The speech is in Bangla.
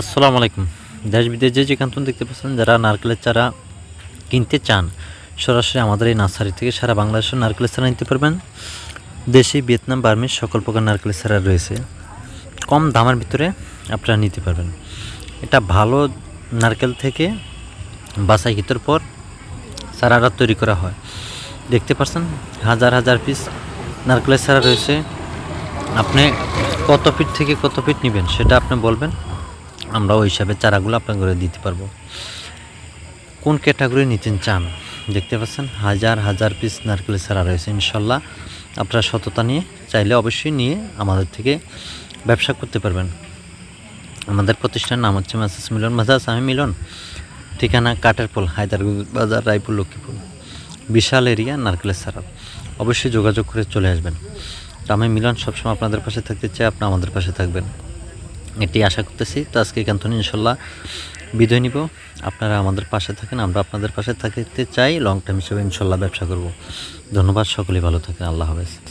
আসসালামু আলাইকুম। দেশ বিদেশ যে যেখান থেকে দেখতে পাচ্ছেন, যারা নারকেলের চারা কিনতে চান, সরাসরি আমাদের এই নার্সারি থেকে সারা বাংলাদেশের নারকেলের চারা নিতে পারবেন। দেশি, ভিয়েতনাম, বার্মিজ, সকল প্রকার নারকেলের চারা রয়েছে। কম দামের ভিতরে আপনারা নিতে পারবেন। এটা ভালো নারকেল থেকে বাছাইকৃতর পর চারাটা তৈরি করা হয়। দেখতে পাচ্ছেন, হাজার হাজার পিস নারকেলের চারা রয়েছে। আপনি কত ফিট থেকে কত ফিট নেবেন, সেটা আপনি বলবেন। আমরা ওই হিসাবে চারাগুলো আপনাকে করে দিতে পারব। কোন ক্যাটাগরি নিতে চান? দেখতে পাচ্ছেন, হাজার হাজার পিস নারকেলের চারা রয়েছে, ইনশাল্লাহ। আপনারা সততা নিয়ে চাইলে অবশ্যই নিয়ে আমাদের থেকে ব্যবসা করতে পারবেন। আমাদের প্রতিষ্ঠানের নাম হচ্ছে মাসাস মিলন। মাসাস, আমি মিলন। ঠিকানা কাঠেরপোল হায়দারগঞ্জ বাজার রায়পুর, লক্ষ্মীপুর। বিশাল এরিয়া নারকেলের চারা। অবশ্যই যোগাযোগ করে চলে আসবেন। আমি মিলন সবসময় আপনাদের পাশে থাকতে চাই, আপনি আমাদের পাশে থাকবেন। এটি আশা করতেছি। তো আজকে এখান ইনশাল্লাহ বিদায় নিব। আপনারা আমাদের পাশে থাকেন, আমরা আপনাদের পাশে থাকতে চাই। লং টাইম হিসেবে ইনশাল্লাহ ব্যবসা করব। ধন্যবাদ, সকলেই ভালো থাকেন। আল্লাহ হাফেজ।